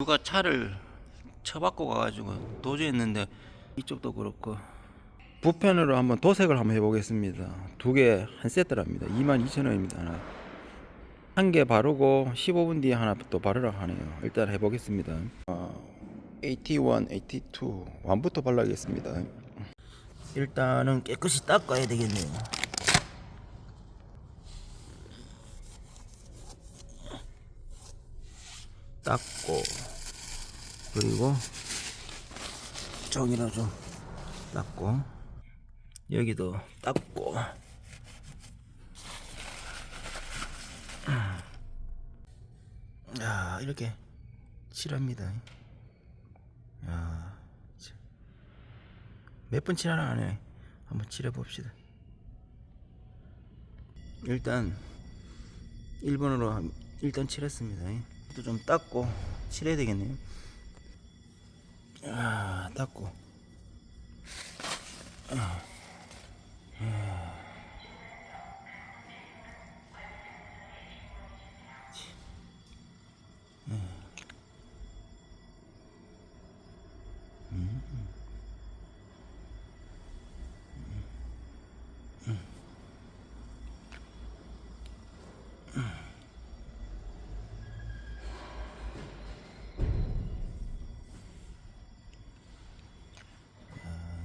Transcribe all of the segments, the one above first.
누가 차를 쳐받고 가가지고 도주했는데 이쪽도 그렇고 부펜으로 한번 도색을 한번 해보겠습니다. 두 개 한 세트랍니다. 22,000원입니다. 하나. 한 개 바르고 15분 뒤에 하나 또 바르라 하네요. 일단 해보겠습니다. 어, 81, 82 완부터 발라야겠습니다. 일단은 깨끗이 닦아야 되겠네요. 닦고 그리고 저기로 좀 닦고 여기도 닦고. 야 이렇게 칠합니다. 몇번 칠하나 안해. 한번 칠해 봅시다. 일단 1번으로 일단 칠했습니다 또 좀 닦고 칠해야 되겠네요. 아 닦고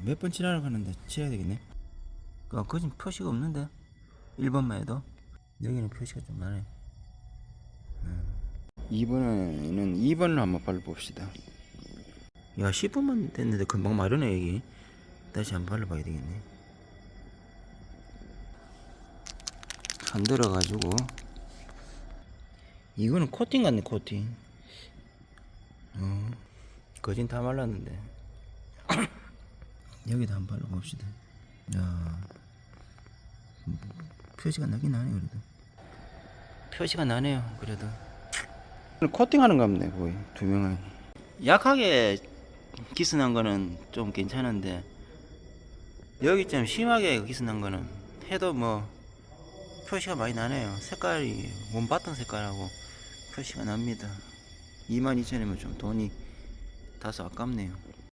몇 번 칠하라고 하는데 칠해야 되겠네. 그 거진 표시가 없는데. 1번만 해도. 여기는 표시가 좀 나네. 2번에는 2번을 한번 발라봅시다. 야 10분만 됐는데 금방 마르네 여기. 다시 한번 발라봐야 되겠네. 흔들어 가지고. 이거는 코팅 같네 코팅. 어 거진 다 말랐는데 여기다 한번 발라봅시다. 야 음, 표시가 나긴 나네 그래도. 표시가 나네요 그래도. 코팅하는 거 같네 거의 투명하게 약하게 기스난 거는 좀 괜찮은데 여기 좀 심하게 기스난 거는 해도 뭐 표시가 많이 나네요. 색깔이 원바탕 색깔하고 표시가 납니다. 22,000원이면 좀 돈이 다소 아깝네요